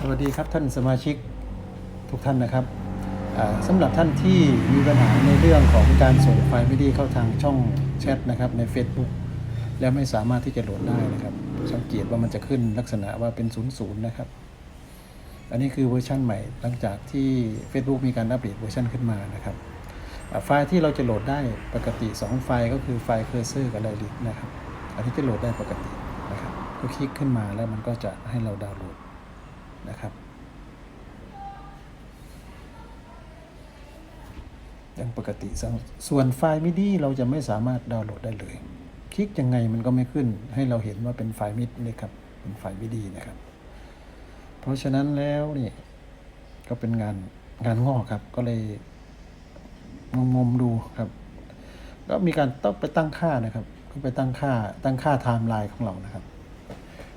สวัสดีครับท่านสมาชิกทุกท่านนะครับอ่าสำหรับท่านที่มีปัญหาในเรื่องของการส่งไฟล์ไม่ดีเข้าทางช่องแชทนะครับใน Facebook แล้วไม่สามารถที่จะโหลดได้นะครับ สังเกตว่ามันจะขึ้นลักษณะว่าเป็น0ูนย์นะครับ อันนี้คือเวอร์ชันใหม่หลังจากที่ Facebook มีการอัปเดตเวอร์ชันขึ้นมานะครับ ไฟล์ที่เราจะโหลดได้ปกติ 2 ไฟล์ก็คือไฟล์เคอร์เซอร์กับไลลิกนะครับ อันนี้จะโหลดได้ปกตินะครับก็คลิกขึ้นมาแล้วมันก็จะให้เราดาวน์โหลด นะครับอย่างปกติ ส่วนไฟล์มิดีเราจะไม่สามารถดาวน์โหลดได้เลย คลิกยังไงมันก็ไม่ขึ้น ให้เราเห็นว่าเป็นไฟล์มิดนี่ครับ เป็นไฟล์มิดีนะครับ เพราะฉะนั้นแล้วนี่ก็เป็นงานงานงอกครับ ก็เลยงมงๆดูครับ ก็มีการต้องไปตั้งค่านะครับก็ไปตั้งค่าตั้งค่าไทม์ไลน์ของเรานะครับ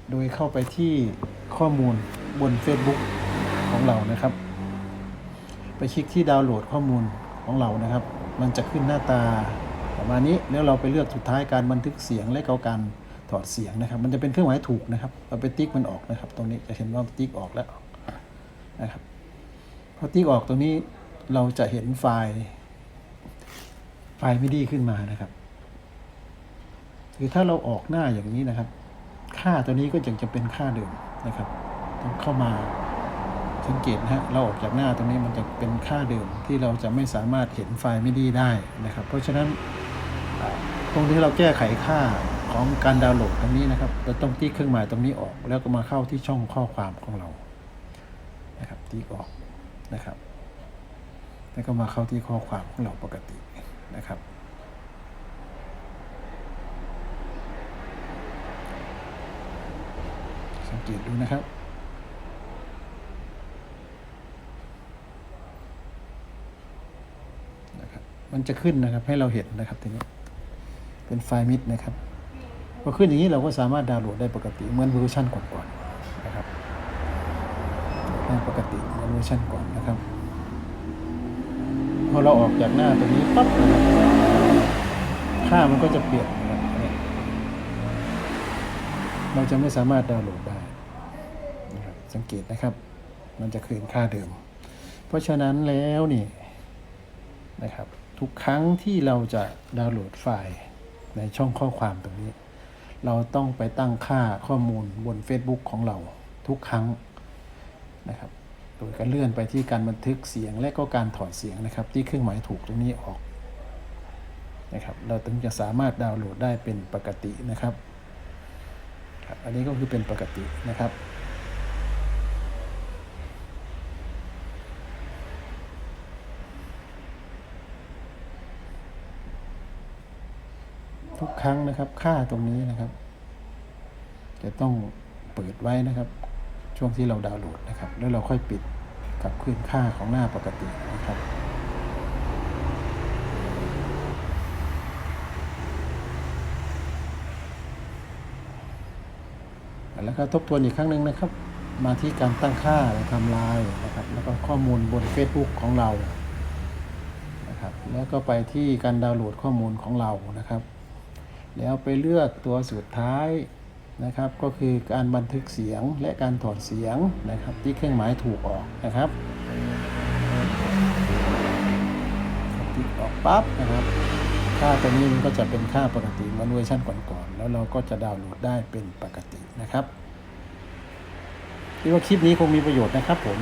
โดยเข้าไปที่ข้อมูล บน Facebook ของเรานะครับ ไปคลิกที่ดาวน์โหลดข้อมูลของเรานะครับ มันจะขึ้นหน้าตาประมาณนี้แล้วเราไปเลือกสุดท้ายการบันทึกเสียงและเก็การถอดเสียงนะครับ มันจะเป็นเครื่องหมายถูกนะครับเราไปติ๊กมันออกนะครับ ตรงนี้จะเห็นว่าติ๊กออกแล้วนะครับพอติ๊กออกตรงนี้เราจะเห็นไฟล์ไฟล์ไม่ดีขึ้นมานะครับคือถ้าเราออกหน้าอย่างนี้นะครับ ค่าตัวนี้ก็ยังจะเป็นค่าเดิมนะครับ ต้องเข้ามาสังเกตนะฮะเราออกจากหน้าตรงนี้มันจะเป็นค่าเดิมที่เราจะไม่สามารถเห็นไฟล์ไม่ดีได้นะครับ เพราะฉะนั้นตรงที่เราแก้ไขค่าของการดาวน์โหลดตรงนี้นะครับเราต้องติ๊กเครื่องหมายตรงนี้ออก แล้วก็มาเข้าที่ช่องข้อความของเรานะครับติ๊กออกนะครับ แล้วก็มาเข้าที่ข้อความของเราปกตินะครับสังเกตดูนะครับ นะครับ มันจะขึ้นนะครับ ให้เราเห็นนะครับทีนี้เป็นไฟล์มิดนะครับพอขึ้นอย่างนี้เราก็สามารถดาวน์โหลดได้ปกติเหมือนเวอร์ชันก่อนๆนะครับได้ปกติเหมือนเวอร์ชันก่อนนะครับพอเราออกจากหน้าตรงนี้ปั๊บค่ามันก็จะเปลี่ยนนะครับเราจะไม่สามารถดาวน์โหลดได้นะครับสังเกตนะครับ มันจะคืนค่าเดิม เพราะฉะนั้นแล้วนี่นะครับ ทุกครั้งที่เราจะดาวน์โหลดไฟล์ในช่องข้อความตรงนี้ เราต้องไปตั้งค่าข้อมูลบน Facebook ของเราทุกครั้งนะครับ โดยการเลื่อนไปที่การบันทึกเสียงและก็การถอดเสียงนะครับ ที่เครื่องหมายถูกตรงนี้ออกนะครับ เราถึงจะสามารถดาวน์โหลดได้เป็นปกตินะครับครับอันนี้ก็คือเป็นปกตินะครับ ทุกครั้งนะครับค่าตรงนี้นะครับ จะต้องเปิดไว้นะครับ ช่วงที่เราดาวน์โหลดนะครับ แล้วเราค่อยปิดกลับคืนค่าของหน้าปกตินะครับแล้วก็ทบทวนอีกครั้งหนึ่งนะครับ มาที่การตั้งค่าและทำลายนะครับ แล้วก็ข้อมูลบน Facebook ของเรานะครับ แล้วก็ไปที่การดาวน์โหลดข้อมูลของเรานะครับ แล้วไปเลือกตัวสุดท้ายนะครับ ก็คือการบันทึกเสียงและการถอดเสียงนะครับ ที่เครื่องหมายถูกออกนะครับติ๊กออกปั๊บนะครับ ค่าตัวนี้มันก็จะเป็นค่าปกติเหมือนเวอร์ชันก่อนๆแล้วเราก็จะดาวน์โหลดได้เป็นปกตินะครับคิดว่าคลิปนี้คงมีประโยชน์นะครับผม